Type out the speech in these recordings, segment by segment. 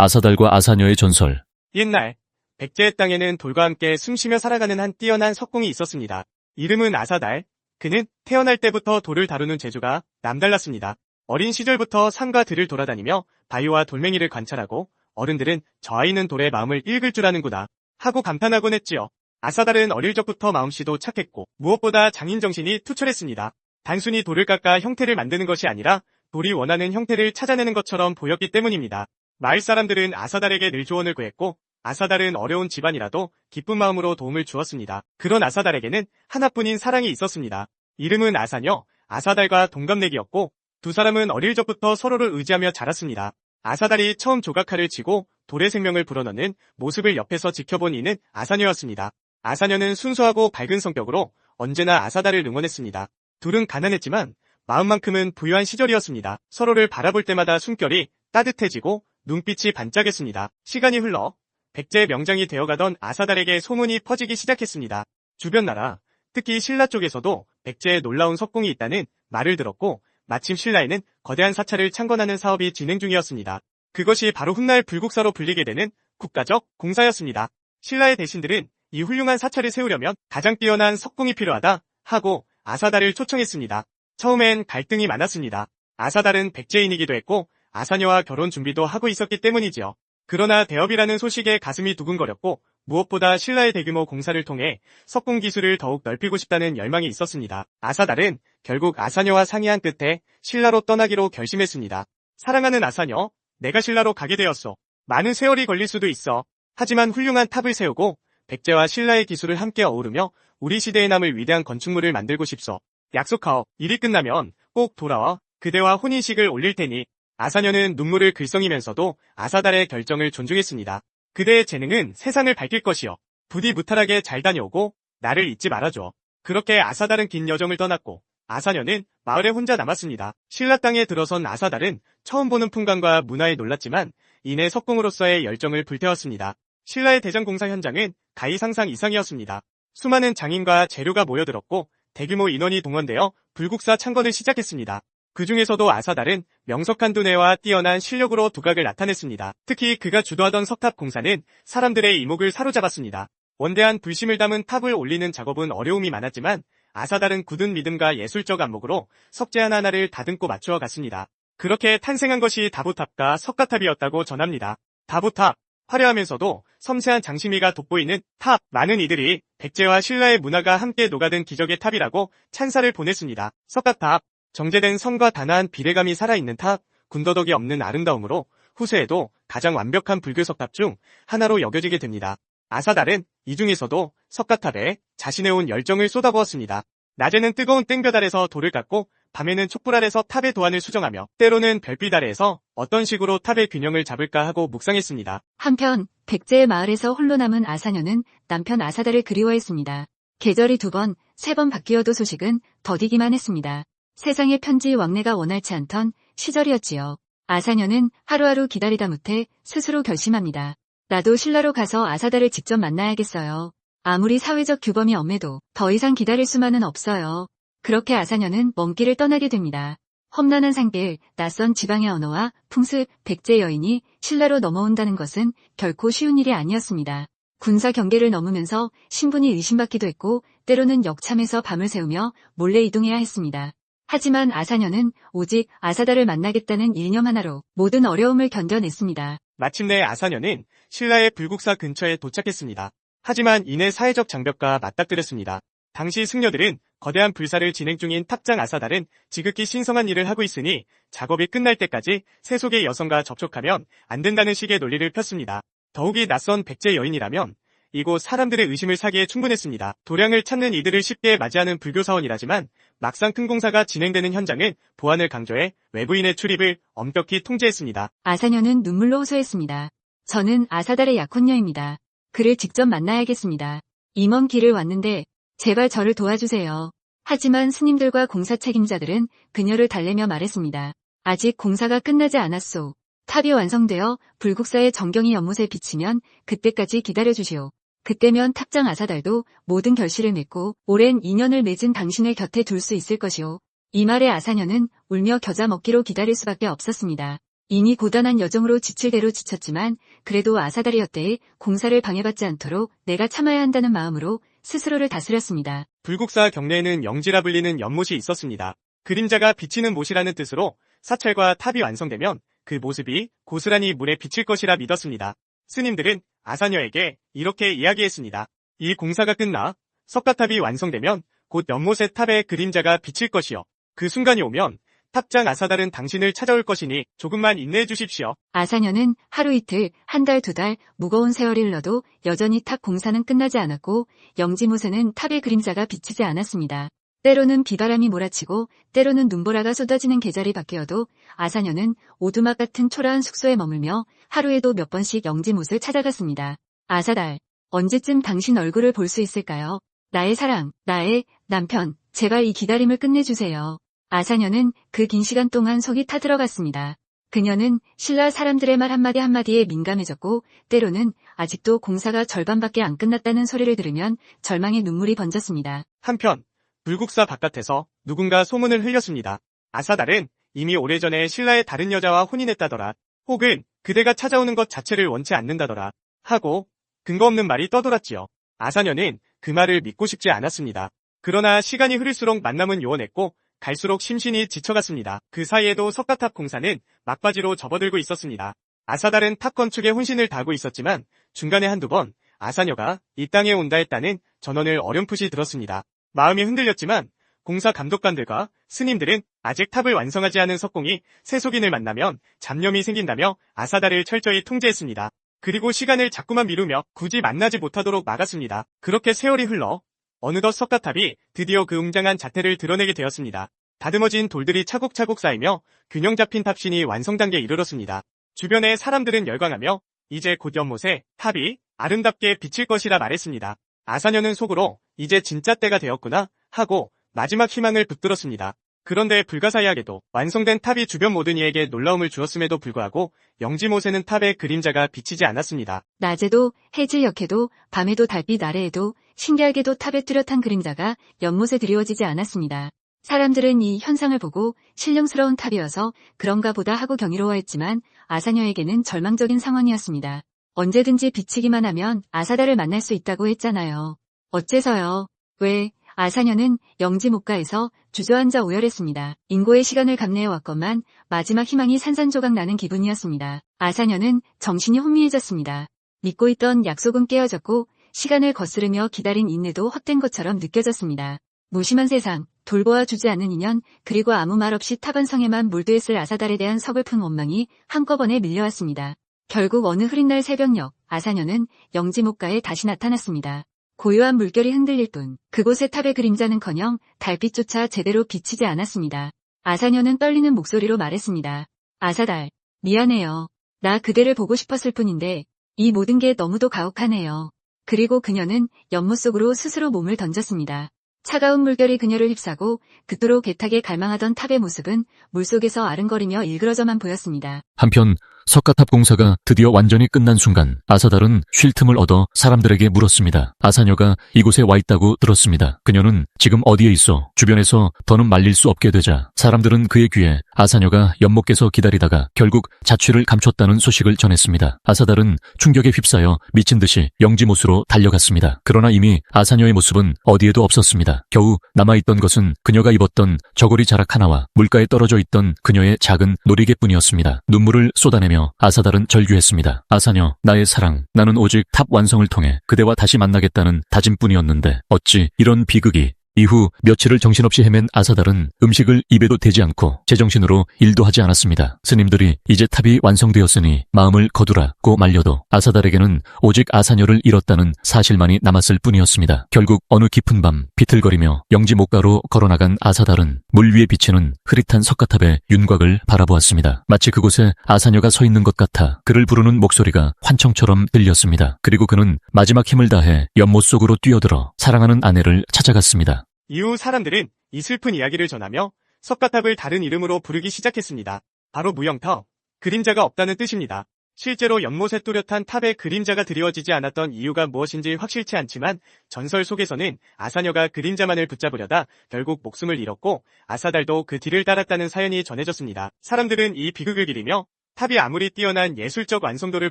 아사달과 아사녀의 전설. 옛날 백제의 땅에는 돌과 함께 숨쉬며 살아가는 한 뛰어난 석공이 있었습니다. 이름은 아사달. 그는 태어날 때부터 돌을 다루는 재주가 남달랐습니다. 어린 시절부터 산과 들을 돌아다니며 바위와 돌멩이를 관찰하고 어른들은 저 아이는 돌의 마음을 읽을 줄 아는구나 하고 감탄하곤 했지요. 아사달은 어릴 적부터 마음씨도 착했고 무엇보다 장인정신이 투철했습니다. 단순히 돌을 깎아 형태를 만드는 것이 아니라 돌이 원하는 형태를 찾아내는 것처럼 보였기 때문입니다. 마을 사람들은 아사달에게 늘 조언을 구했고 아사달은 어려운 집안이라도 기쁜 마음으로 도움을 주었습니다. 그런 아사달에게는 하나뿐인 사랑이 있었습니다. 이름은 아사녀, 아사달과 동갑내기였고 두 사람은 어릴 적부터 서로를 의지하며 자랐습니다. 아사달이 처음 조각칼을 치고 돌의 생명을 불어넣는 모습을 옆에서 지켜본 이는 아사녀였습니다. 아사녀는 순수하고 밝은 성격으로 언제나 아사달을 응원했습니다. 둘은 가난했지만 마음만큼은 부유한 시절이었습니다. 서로를 바라볼 때마다 숨결이 따뜻해지고 눈빛이 반짝였습니다. 시간이 흘러 백제의 명장이 되어가던 아사달에게 소문이 퍼지기 시작했습니다. 주변 나라, 특히 신라 쪽에서도 백제에 놀라운 석공이 있다는 말을 들었고 마침 신라에는 거대한 사찰을 창건하는 사업이 진행 중이었습니다. 그것이 바로 훗날 불국사로 불리게 되는 국가적 공사였습니다. 신라의 대신들은 이 훌륭한 사찰을 세우려면 가장 뛰어난 석공이 필요하다 하고 아사달을 초청했습니다. 처음엔 갈등이 많았습니다. 아사달은 백제인이기도 했고 아사녀와 결혼 준비도 하고 있었기 때문이지요. 그러나 대업이라는 소식에 가슴이 두근거렸고 무엇보다 신라의 대규모 공사를 통해 석공 기술을 더욱 넓히고 싶다는 열망이 있었습니다. 아사달은 결국 아사녀와 상의한 끝에 신라로 떠나기로 결심했습니다. 사랑하는 아사녀, 내가 신라로 가게 되었어. 많은 세월이 걸릴 수도 있어. 하지만 훌륭한 탑을 세우고 백제와 신라의 기술을 함께 어우르며 우리 시대에 남을 위대한 건축물을 만들고 싶소. 약속하오. 일이 끝나면 꼭 돌아와 그대와 혼인식을 올릴 테니 아사녀는 눈물을 글썽이면서도 아사달의 결정을 존중했습니다. 그대의 재능은 세상을 밝힐 것이요. 부디 무탈하게 잘 다녀오고 나를 잊지 말아줘. 그렇게 아사달은 긴 여정을 떠났고 아사녀는 마을에 혼자 남았습니다. 신라 땅에 들어선 아사달은 처음 보는 풍광과 문화에 놀랐지만 이내 석공으로서의 열정을 불태웠습니다. 신라의 대전 공사 현장은 가히 상상 이상이었습니다. 수많은 장인과 재료가 모여들었고 대규모 인원이 동원되어 불국사 창건을 시작했습니다. 그 중에서도 아사달은 명석한 두뇌와 뛰어난 실력으로 두각을 나타냈습니다. 특히 그가 주도하던 석탑 공사는 사람들의 이목을 사로잡았습니다. 원대한 불심을 담은 탑을 올리는 작업은 어려움이 많았지만 아사달은 굳은 믿음과 예술적 안목으로 석재 하나하나를 다듬고 맞추어 갔습니다. 그렇게 탄생한 것이 다보탑과 석가탑이었다고 전합니다. 다보탑, 화려하면서도 섬세한 장심이가 돋보이는 탑, 많은 이들이 백제와 신라의 문화가 함께 녹아든 기적의 탑이라고 찬사를 보냈습니다. 석가탑, 정제된 성과 단아한 비례감이 살아있는 탑, 군더더기 없는 아름다움으로 후세에도 가장 완벽한 불교 석탑 중 하나로 여겨지게 됩니다. 아사달은 이 중에서도 석가탑에 자신의 온 열정을 쏟아부었습니다. 낮에는 뜨거운 땡볕 아래서 돌을 깎고 밤에는 촛불 아래서 탑의 도안을 수정하며 때로는 별빛 아래에서 어떤 식으로 탑의 균형을 잡을까 하고 묵상했습니다. 한편 백제의 마을에서 홀로 남은 아사녀는 남편 아사달을 그리워했습니다. 계절이 두 번, 세 번 바뀌어도 소식은 더디기만 했습니다. 세상의 편지 왕래가 원활치 않던 시절이었지요. 아사녀는 하루하루 기다리다 못해 스스로 결심합니다. 나도 신라로 가서 아사달을 직접 만나야겠어요. 아무리 사회적 규범이 엄해도 더 이상 기다릴 수만은 없어요. 그렇게 아사녀는 먼 길을 떠나게 됩니다. 험난한 산길, 낯선 지방의 언어와 풍습, 백제 여인이 신라로 넘어온다는 것은 결코 쉬운 일이 아니었습니다. 군사 경계를 넘으면서 신분이 의심받기도 했고 때로는 역참에서 밤을 새우며 몰래 이동해야 했습니다. 하지만 아사녀는 오직 아사달을 만나겠다는 일념 하나로 모든 어려움을 견뎌냈습니다. 마침내 아사녀는 신라의 불국사 근처에 도착했습니다. 하지만 이내 사회적 장벽과 맞닥뜨렸습니다. 당시 승려들은 거대한 불사를 진행 중인 탑장 아사달은 지극히 신성한 일을 하고 있으니 작업이 끝날 때까지 세속의 여성과 접촉하면 안 된다는 식의 논리를 폈습니다. 더욱이 낯선 백제 여인이라면 이곳 사람들의 의심을 사기에 충분했습니다. 도량을 찾는 이들을 쉽게 맞이하는 불교 사원이라지만 막상 큰 공사가 진행되는 현장은 보안을 강조해 외부인의 출입을 엄격히 통제했습니다. 아사녀는 눈물로 호소했습니다. 저는 아사달의 약혼녀입니다. 그를 직접 만나야겠습니다. 이먼 길을 왔는데 제발 저를 도와주세요. 하지만 스님들과 공사 책임자들은 그녀를 달래며 말했습니다. 아직 공사가 끝나지 않았소. 탑이 완성되어 불국사의 정경이 연못에 비치면 그때까지 기다려주시오. 그때면 탑장 아사달도 모든 결실을 맺고 오랜 인연을 맺은 당신을 곁에 둘 수 있을 것이오. 이 말에 아사녀는 울며 겨자 먹기로 기다릴 수밖에 없었습니다. 이미 고단한 여정으로 지칠 대로 지쳤지만 그래도 아사달이었대에 공사를 방해받지 않도록 내가 참아야 한다는 마음으로 스스로를 다스렸습니다. 불국사 경내에는 영지라 불리는 연못이 있었습니다. 그림자가 비치는 못이라는 뜻으로 사찰과 탑이 완성되면 그 모습이 고스란히 물에 비칠 것이라 믿었습니다. 스님들은 아사녀에게 이렇게 이야기했습니다. 이 공사가 끝나 석가탑이 완성되면 곧 연못의 탑에 그림자가 비칠 것이요. 그 순간이 오면 탑장 아사달은 당신을 찾아올 것이니 조금만 인내해 주십시오. 아사녀는 하루 이틀, 한 달, 두 달, 무거운 세월이 흘러도 여전히 탑 공사는 끝나지 않았고 영지못에는 탑의 그림자가 비치지 않았습니다. 때로는 비바람이 몰아치고 때로는 눈보라가 쏟아지는 계절이 바뀌어도 아사녀는 오두막 같은 초라한 숙소에 머물며 하루에도 몇 번씩 영지못을 찾아갔습니다. 아사달, 언제쯤 당신 얼굴을 볼 수 있을까요? 나의 사랑, 나의 남편, 제발 이 기다림을 끝내주세요. 아사녀는 그 긴 시간 동안 속이 타들어갔습니다. 그녀는 신라 사람들의 말 한마디 한마디에 민감해졌고 때로는 아직도 공사가 절반밖에 안 끝났다는 소리를 들으면 절망의 눈물이 번졌습니다. 한편 불국사 바깥에서 누군가 소문을 흘렸습니다. 아사달은 이미 오래전에 신라의 다른 여자와 혼인했다더라. 혹은 그대가 찾아오는 것 자체를 원치 않는다더라. 하고 근거 없는 말이 떠돌았지요. 아사녀는 그 말을 믿고 싶지 않았습니다. 그러나 시간이 흐를수록 만남은 요원했고 갈수록 심신이 지쳐갔습니다. 그 사이에도 석가탑 공사는 막바지로 접어들고 있었습니다. 아사달은 탑 건축에 혼신을 다하고 있었지만 중간에 한두 번 아사녀가 이 땅에 온다 했다는 전원을 어렴풋이 들었습니다. 마음이 흔들렸지만 공사 감독관들과 스님들은 아직 탑을 완성하지 않은 석공이 세속인을 만나면 잡념이 생긴다며 아사달을 철저히 통제했습니다. 그리고 시간을 자꾸만 미루며 굳이 만나지 못하도록 막았습니다. 그렇게 세월이 흘러 어느덧 석가탑이 드디어 그 웅장한 자태를 드러내게 되었습니다. 다듬어진 돌들이 차곡차곡 쌓이며 균형 잡힌 탑신이 완성 단계에 이르렀습니다. 주변의 사람들은 열광하며 이제 곧 연못에 탑이 아름답게 비칠 것이라 말했습니다. 아사녀는 속으로 이제 진짜 때가 되었구나 하고 마지막 희망을 붙들었습니다. 그런데 불가사의하게도 완성된 탑이 주변 모든 이에게 놀라움을 주었음에도 불구하고 영지못에는 탑의 그림자가 비치지 않았습니다. 낮에도 해질 역해도 밤에도 달빛 아래에도 신기하게도 탑의 뚜렷한 그림자가 연못에 드리워지지 않았습니다. 사람들은 이 현상을 보고 신령스러운 탑이어서 그런가 보다 하고 경이로워했지만 아사녀에게는 절망적인 상황이었습니다. 언제든지 비치기만 하면 아사다를 만날 수 있다고 했잖아요. 어째서요? 왜? 아사녀는 영지목가에서 주저앉아 오열했습니다. 인고의 시간을 감내해 왔건만 마지막 희망이 산산조각 나는 기분이었습니다. 아사녀는 정신이 혼미해졌습니다. 믿고 있던 약속은 깨어졌고 시간을 거스르며 기다린 인내도 헛된 것처럼 느껴졌습니다. 무심한 세상, 돌보아 주지 않는 인연, 그리고 아무 말 없이 타반성에만 몰두했을 아사달에 대한 서글픈 원망이 한꺼번에 밀려왔습니다. 결국 어느 흐린 날 새벽녘, 아사녀는 영지목가에 다시 나타났습니다. 고요한 물결이 흔들릴 뿐 그곳의 탑의 그림자는커녕 달빛조차 제대로 비치지 않았습니다. 아사녀는 떨리는 목소리로 말했습니다. 아사달, 미안해요. 나 그대를 보고 싶었을 뿐인데 이 모든 게 너무도 가혹하네요. 그리고 그녀는 연못 속으로 스스로 몸을 던졌습니다. 차가운 물결이 그녀를 휩싸고 그토록 개타게 갈망하던 탑의 모습은 물속에서 아른거리며 일그러져만 보였습니다. 한편 석가탑 공사가 드디어 완전히 끝난 순간 아사달은 쉴 틈을 얻어 사람들에게 물었습니다. 아사녀가 이곳에 와 있다고 들었습니다. 그녀는 지금 어디에 있어? 주변에서 더는 말릴 수 없게 되자 사람들은 그의 귀에 아사녀가 연못께서 기다리다가 결국 자취를 감췄다는 소식을 전했습니다. 아사달은 충격에 휩싸여 미친 듯이 영지못으로 달려갔습니다. 그러나 이미 아사녀의 모습은 어디에도 없었습니다. 겨우 남아있던 것은 그녀가 입었던 저고리 자락 하나와 물가에 떨어져 있던 그녀의 작은 놀이개뿐이었습니다. 눈물을 쏟아내며 아사달은 절규했습니다. 아사녀, 나의 사랑, 나는 오직 탑 완성을 통해 그대와 다시 만나겠다는 다짐뿐이었는데 어찌 이런 비극이 이후 며칠을 정신없이 헤맨 아사달은 음식을 입에도 대지 않고 제정신으로 일도 하지 않았습니다. 스님들이 이제 탑이 완성되었으니 마음을 거두라고 말려도 아사달에게는 오직 아사녀를 잃었다는 사실만이 남았을 뿐이었습니다. 결국 어느 깊은 밤 비틀거리며 영지 목가로 걸어나간 아사달은 물 위에 비치는 흐릿한 석가탑의 윤곽을 바라보았습니다. 마치 그곳에 아사녀가 서 있는 것 같아 그를 부르는 목소리가 환청처럼 들렸습니다. 그리고 그는 마지막 힘을 다해 연못 속으로 뛰어들어 사랑하는 아내를 찾아갔습니다. 이후 사람들은 이 슬픈 이야기를 전하며 석가탑을 다른 이름으로 부르기 시작했습니다. 바로 무영터, 그림자가 없다는 뜻입니다. 실제로 연못에 뚜렷한 탑에 그림자가 드리워지지 않았던 이유가 무엇인지 확실치 않지만 전설 속에서는 아사녀가 그림자만을 붙잡으려다 결국 목숨을 잃었고 아사달도 그 뒤를 따랐다는 사연이 전해졌습니다. 사람들은 이 비극을 기리며 탑이 아무리 뛰어난 예술적 완성도를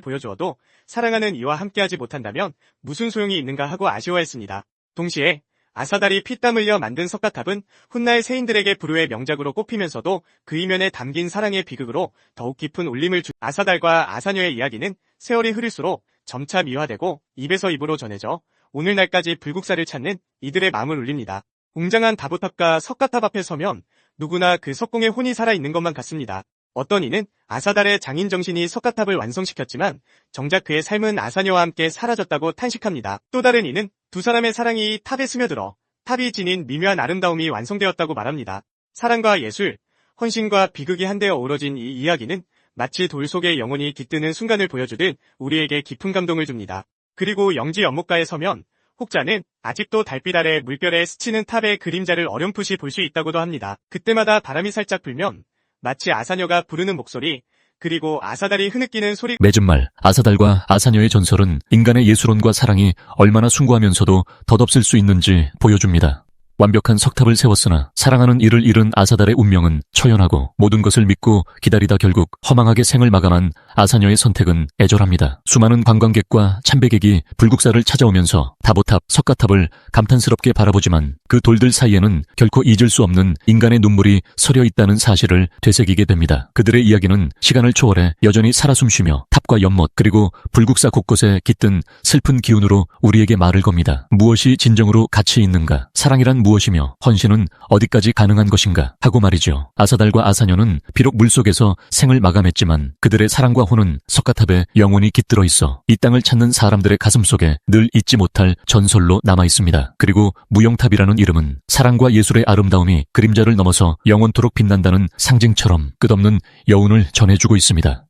보여주어도 사랑하는 이와 함께하지 못한다면 무슨 소용이 있는가 하고 아쉬워했습니다. 동시에 아사달이 피땀 흘려 만든 석가탑은 훗날 세인들에게 불후의 명작으로 꼽히면서도 그 이면에 담긴 사랑의 비극으로 더욱 깊은 울림을 주 아사달과 아사녀의 이야기는 세월이 흐를수록 점차 미화되고 입에서 입으로 전해져 오늘날까지 불국사를 찾는 이들의 마음을 울립니다. 웅장한 다보탑과 석가탑 앞에 서면 누구나 그 석공의 혼이 살아있는 것만 같습니다. 어떤 이는 아사달의 장인 정신이 석가탑을 완성시켰지만 정작 그의 삶은 아사녀와 함께 사라졌다고 탄식합니다. 또 다른 이는 두 사람의 사랑이 탑에 스며들어 탑이 지닌 미묘한 아름다움이 완성되었다고 말합니다. 사랑과 예술, 헌신과 비극이 한데어 어우러진 이 이야기는 마치 돌 속에 영혼이 깃드는 순간을 보여주듯 우리에게 깊은 감동을 줍니다. 그리고 영지 연못가에 서면 혹자는 아직도 달빛 아래 물결에 스치는 탑의 그림자를 어렴풋이 볼 수 있다고도 합니다. 그때마다 바람이 살짝 불면 마치 아사녀가 부르는 목소리, 그리고 아사달이 흐느끼는 소리 맺은 말, 아사달과 아사녀의 전설은 인간의 예술혼과 사랑이 얼마나 숭고하면서도 덧없을 수 있는지 보여줍니다. 완벽한 석탑을 세웠으나 사랑하는 이를 잃은 아사달의 운명은 처연하고 모든 것을 믿고 기다리다 결국 허망하게 생을 마감한 아사녀의 선택은 애절합니다. 수많은 관광객과 참배객이 불국사를 찾아오면서 다보탑, 석가탑을 감탄스럽게 바라보지만 그 돌들 사이에는 결코 잊을 수 없는 인간의 눈물이 서려 있다는 사실을 되새기게 됩니다. 그들의 이야기는 시간을 초월해 여전히 살아 숨쉬며 탑과 연못 그리고 불국사 곳곳에 깃든 슬픈 기운으로 우리에게 말을 겁니다. 무엇이 진정으로 가치 있는가? 사랑이란 무엇이며 헌신은 어디까지 가능한 것인가? 하고 말이죠. 아사달과 아사녀는 비록 물속에서 생을 마감했지만 그들의 사랑과 혼은 석가탑에 영원히 깃들어 있어 이 땅을 찾는 사람들의 가슴 속에 늘 잊지 못할 전설로 남아 있습니다. 그리고 무용탑이라는 이름은 사랑과 예술의 아름다움이 그림자를 넘어서 영원토록 빛난다는 상징처럼 끝없는 여운을 전해주고 있습니다.